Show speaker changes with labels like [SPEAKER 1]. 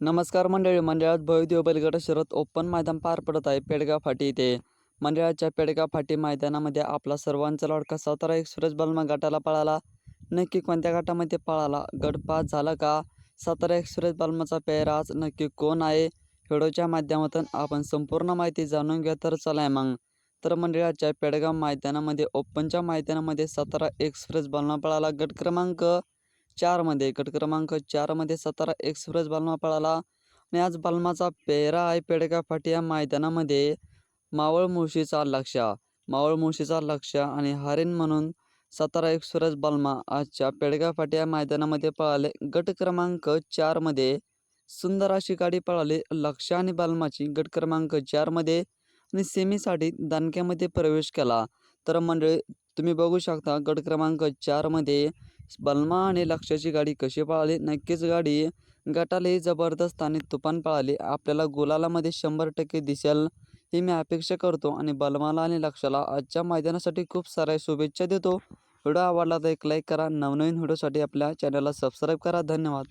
[SPEAKER 1] नमस्कार मंडळी मंडळात भव्यदेव बैलगाडा शरद ओपन मैदान पार पडत आहे पेडगाव फाटी इथे. मंडळाच्या पेडगाव फाटी मैदानामध्ये आपला सर्वांचा लाडका सातारा एक्सप्रेस बलमा गटाला पळाला. नक्की कोणत्या गटामध्ये पळाला? गट पास झाला का? सातारा एक्सप्रेस बलमाचा पेहरा आज नक्की कोण आहे? व्हिडिओच्या माध्यमातून आपण संपूर्ण माहिती जाणून घ्या तर चला मग. तर मंडळाच्या पेडगाव मैदानामध्ये ओपनच्या मैदानामध्ये सातारा एक्सप्रेस बलमा पळाला गट क्रमांक चारमध्ये गट क्रमांक चारमध्ये सातारा एक्सप्रेस बालमा पळाला आणि आज बालमाचा पेहरा आहे पेडका फाटी या मैदानामध्ये. मावळ मुळशीचा लक्षा मावळ मुळशीचा लक्ष आणि हरिण म्हणून सातारा एक्सप्रेस बालमा आजच्या पेडका फाटी या मैदानामध्ये पळाले. गट क्रमांक चारमध्ये सुंदर अशी गाडी पळाली. लक्ष आणि बालमाची गट क्रमांक चारमध्ये आणि सेमीसाठी दणक्यामध्ये प्रवेश केला. तर मंडळी तुम्ही बघू शकता गट क्रमांक चारमध्ये बलमा आणि लक्षाची गाडी कशी पळाली? नक्कीच गाडी गटालाही जबरदस्त आणि तुफान पळाली. आपल्याला गुलालामध्ये शंभर टक्के दिसेल ही मी अपेक्षा करतो. आणि बलमाला आणि लक्षाला आजच्या मैदानासाठी खूप साऱ्या शुभेच्छा देतो. व्हिडिओ आवडला तर एक लाईक करा. नवनवीन व्हिडिओसाठी आपल्या चॅनलला सबस्क्राईब करा. धन्यवाद.